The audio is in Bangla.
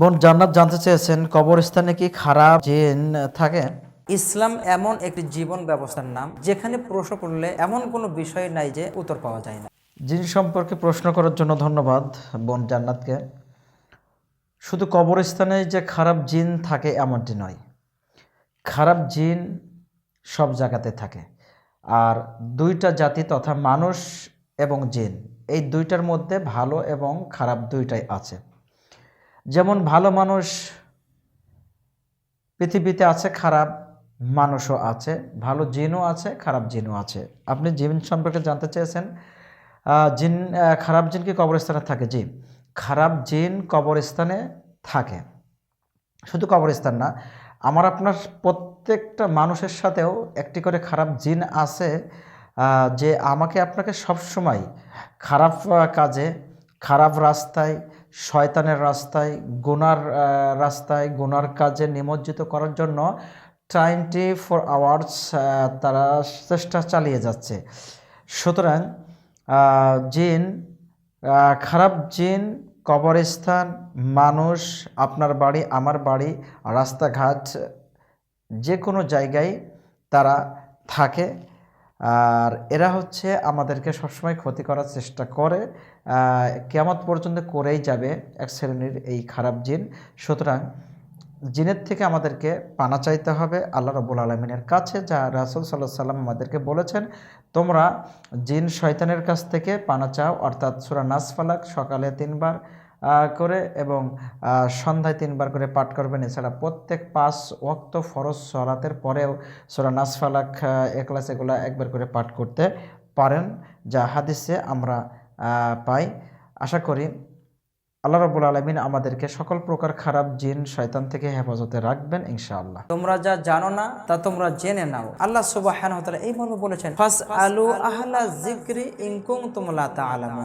বোন জান্নাত জানতে চেয়েছেন কবরস্থানে কি খারাপ জিন থাকে? ইসলাম এমন একটি জীবন ব্যবস্থার নাম যেখানে প্রশ্ন করলে এমন কোনো বিষয় নাই যে উত্তর পাওয়া যায় না। জিন সম্পর্কে প্রশ্ন করার জন্য ধন্যবাদ বোন জান্নাতকে। শুধু কবরস্থানে যে খারাপ জিন থাকে এমনটি নয় খারাপ জিন সব জায়গাতে থাকে। আর দুইটা জাতি তথা মানুষ এবং জিন এই দুইটার মধ্যে ভালো এবং খারাপ দুইটাই আছে। যেমন ভালো মানুষ পৃথিবীতে আছে, খারাপ মানুষও আছে, ভালো জিনও আছে, খারাপ জিনও আছে। আপনি জিন সম্পর্কে জানতে চেয়েছেন? জিন খারাপ জিন কি কবরস্থানে থাকে? জি, খারাপ জিন কবরস্থানে থাকে। শুধু কবরস্থান না, আমার আপনার প্রত্যেকটা মানুষের সাথেও একটি করে খারাপ জিন আছে যে আমাকে আপনাকে সবসময় খারাপ কাজে, খারাপ রাস্তায় শয়তানের রাস্তায়, গোনার রাস্তায়, গোনার কাজে নিমজ্জিত করার জন্য টোয়েন্টি ফোর আওয়ার্স তারা চেষ্টা চালিয়ে যাচ্ছে। সুতরাং জিন খারাপ জিন, কবরস্থান, মানুষ, আপনার বাড়ি, আমার বাড়ি, রাস্তাঘাট, যে কোনো জায়গায় তারা থাকে। আর এরা হচ্ছে আমাদেরকে সবসময় ক্ষতি করার চেষ্টা করে। কেমত পর্যন্ত করেই যাবে এক শ্রেণির এই খারাপ জিন। সুতরাং জিনের থেকে আমাদেরকে পানা চাইতে হবে আল্লাহ রবুল আলমিনের কাছে, যা রাসুল সাল্লাহ সাল্লাম আমাদেরকে বলেছেন, তোমরা জিন শয়তানের কাছ থেকে পানা চাও। অর্থাৎ সুরা নাস ফালাক সকালে তিনবার করে এবং সন্ধ্যায় তিনবার করে পাঠ করবেন। এছাড়া প্রত্যেক পাঁচ ওয়াক্ত ফরজ সলাতের পরেও সুরা নাস ফালাক আহ, এখলাস এগুলা একবার করে পাঠ করতে পারেন যা হাদিসে আমরা পাই। আশা করি আল্লাহ রবুল আলমিন আমাদেরকে সকল প্রকার খারাপ জিন শয়তান থেকে হেফাজতে রাখবেন ইনশাআল্লাহ। তোমরা যা জানো না তা তোমরা জেনে নাও। আল্লাহ সুবাহ এই মর্মে বলেছেন ফাস আলু আহলা জিক্রি ইনকুম তোমলা তা